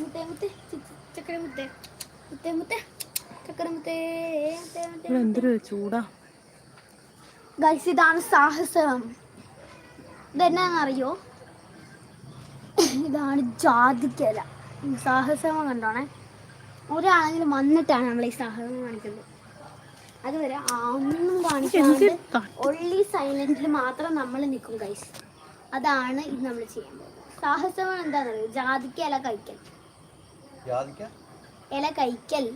മുത്തേ മുത്തേ ചക്കര മുത്തേ മുത്തേ മുത്തേ ചക്കര മുത്തേ ഇവിടെ എന്തൊരു ചൂടാ. ഗൈസ് ഇതാണ് സാഹസം. ഇതെന്നാന്നറിയോ? ഇതാണ് ജാതിക്കല സാഹസം കണ്ടോണേ. ഒരാളെങ്കിലും വന്നിട്ടാണ് നമ്മൾ ഈ സാഹസം കാണിക്കുന്നത്. അതുവരെ ഒന്നും കാണിക്കാണ്ട് ഒള്ളി സൈലന്റിൽ മാത്രം നമ്മൾ നിൽക്കും ഗൈസ് അതാണ് ഇത് നമ്മൾ ചെയ്യാൻ പോകുന്നത്. സാഹസം എന്താണ് ജാതിക്ക ഇല കഴിക്കൽ. ജാതിക്ക? ഇല കഴിക്കൽ.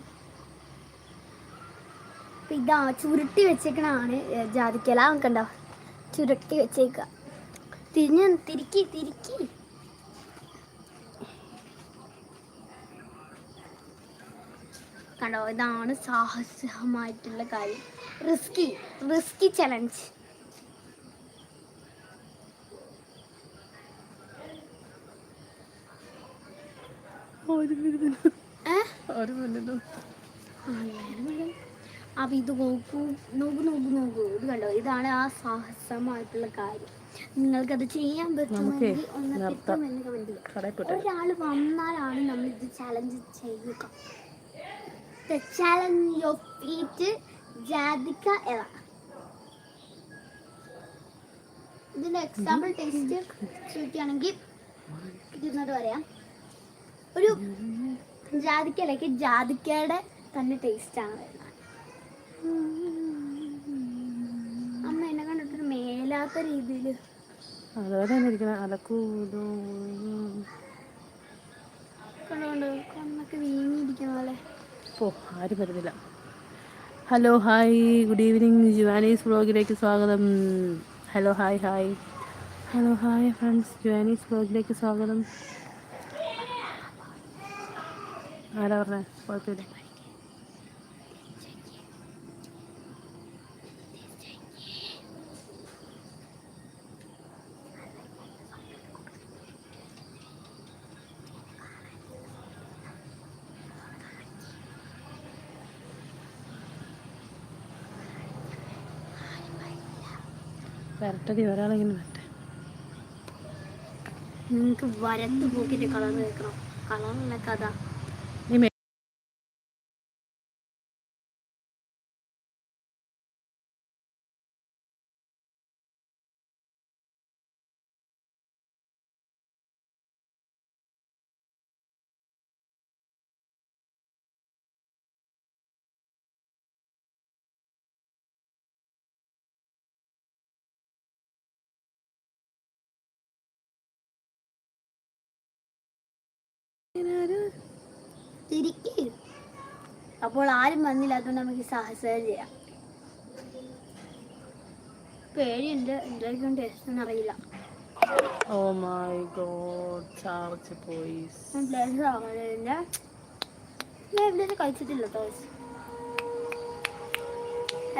ഇതാ ചുരുട്ടി വെച്ചേക്കണാണ് ജാതിക്കല കണ്ടോ? ചുരുട്ടി വെച്ചേക്ക. തിരിഞ്ഞ് തിരിക്കി തിരിക്കി. കണ്ടോ? ഇതാണ് സാഹസികമായിട്ടുള്ള കാര്യം. റിസ്കി റിസ്കി ചലഞ്ച് ഒരു മിനിറ്റ് ഏഹ് ഒരു മിനിറ്റ് അപ്പം ഇത് നോക്കൂ. നോക്കൂ നോക്കൂ നോക്കൂ. ഇത് കണ്ടോ? ഇതാണ് ആ സാഹസമായിട്ടുള്ള കാര്യം. നിങ്ങൾക്കത് ചെയ്യാൻ പറ്റുമെങ്കിൽ ഒരാൾ വന്നാലാണ് നമ്മൾ ഇത് ചലഞ്ച് ചെയ്യുക. Eat ജാതിക്ക എറ ഇതിന്റെ എക്സാമ്പിൾ ടേസ്റ്റ് ചോദിക്കുകയാണെങ്കിൽ ഇരുന്നത് പറയാം ഒരു ജാതിക്ക അല്ലെങ്കിൽ ജാതിക്കയുടെ തന്നെ ടേസ്റ്റാണ് വരുന്നത് അമ്മ എന്നെ കണ്ടിട്ടൊരു മേലാത്ത രീതിയിൽ. അതുപോലെ തന്നെ ഇരിക്കണം. അലക്കൂ കണ്ടുകൊണ്ട് കണ്ണൊക്കെ വീങ്ങിയിരിക്കുന്ന പോലെ. പോ ആരും വരുന്നില്ല. Hello hi good evening Juanies വ്ളോഗിലേക്ക് സ്വാഗതം. Hello hi hi hello hi friends Juanies വ്ളോഗിലേക്ക് സ്വാഗതം. ആരാ പറഞ്ഞേ? കുഴപ്പമില്ല. വരട്ടടി ഒരാളെങ്കിലും വരട്ടെ. നിങ്ങൾക്ക് വരത്ത് പോക്കിട്ട് കളർ കേൾക്കണം. കളറുള്ള കഥ നീ മേ- തിരിക്ക് അപ്പോൾ ആരും വന്നില്ലാത്തതുകൊണ്ട് നമുക്ക് സാഹസം ചെയ്യാം. പേടിയുണ്ട് എന്തായിരിക്കും ടേസ്റ്റ് എന്ന് അറിയില്ല. ഓ മൈ ഗോഡ് ചാർജ് പോയി. ഞാൻ ഇവിടെ കഴിച്ചിട്ടില്ല തോസ്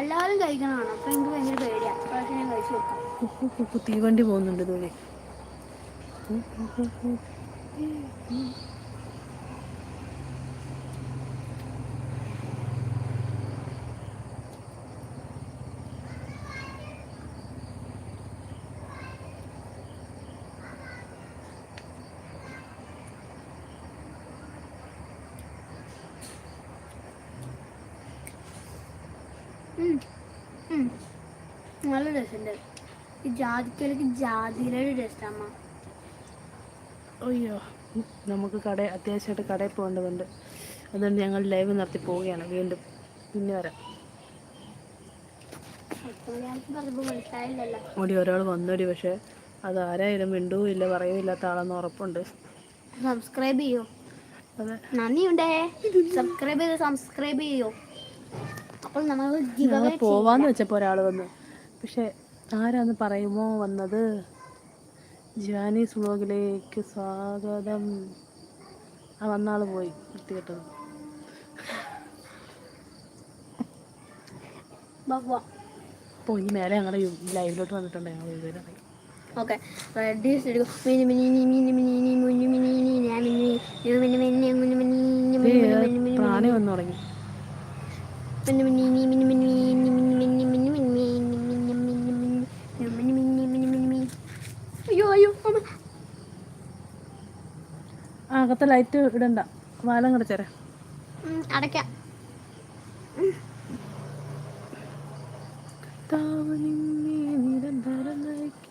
എല്ലാവരും കഴിക്കണമാണ് അപ്പൊ എനിക്ക് ഭയങ്കര പേടിയാണ് പക്ഷെ ഞാൻ കഴിച്ചു വെക്കാം തീവണ്ടി പോകുന്നുണ്ട് ഇതുവഴി നല്ല രസമുണ്ട് ഈ ജാതിക്കലക്ക് ജാതിയിലൊരു രസമ്മ. അയ്യോ നമുക്ക് കട അത്യാവശ്യമായിട്ട് കടയിൽ പോകേണ്ടതുണ്ട്. അതുകൊണ്ട് ഞങ്ങൾ ലൈവ് നടത്തി പോവുകയാണ്. വീണ്ടും പിന്നെ വരാം. ഓടി ഒരാൾ വന്നൊരു പക്ഷേ അത് ആരായാലും മിണ്ടുവും ഇല്ല പറയുകയും ഇല്ലാത്ത ആളെന്ന് ഉറപ്പുണ്ട്. സബ്സ്ക്രൈബ് ചെയ്യോ? നന്ദിയുണ്ടേ. സബ്സ്ക്രൈബ് ചെയ്ത് സബ്സ്ക്രൈബ് ചെയ്യോ? അപ്പോൾ നമ്മൾ ഞങ്ങൾ പോവാന്ന് വെച്ചപ്പോൾ ഒരാൾ വന്നു പക്ഷെ ആരാന്ന് പറയുമോ വന്നത് ജാനീസ് വ്ളോഗിലേക്ക് സ്വാഗതം ആ വന്നാൾ പോയി വൃത്തികെട്ടത് അപ്പോൾ ഈ മേലെ ഞങ്ങളുടെ ലൈവിലോട്ട് വന്നിട്ടുണ്ട് ഞങ്ങൾ ഇതുവരെ ഓക്കെ റെഡി മിനി മിനി മിനി മിനി മിനി മിനി മിനി മിനി മിനി മിനി മിനി മിനി മിനി മിനി മിനി മിനി മിനി മിനി മിനി പ്രാണി വന്നു തുടങ്ങി മിനി മിനി മിനി മിനി മിനി മിനി മിനി മിനി മിനി മിനി മിനി മിനി മിനി മിനി മിനി മിനി മിനി മിനി മിനി അയ്യോ അയ്യോ അകത്തെ ലൈറ്റ് ഇടണ്ട. വാലം കടച്ചേരാ. അടയ്ക്കാം താവനിന്നേ നിരന്തരം നയിക്കും.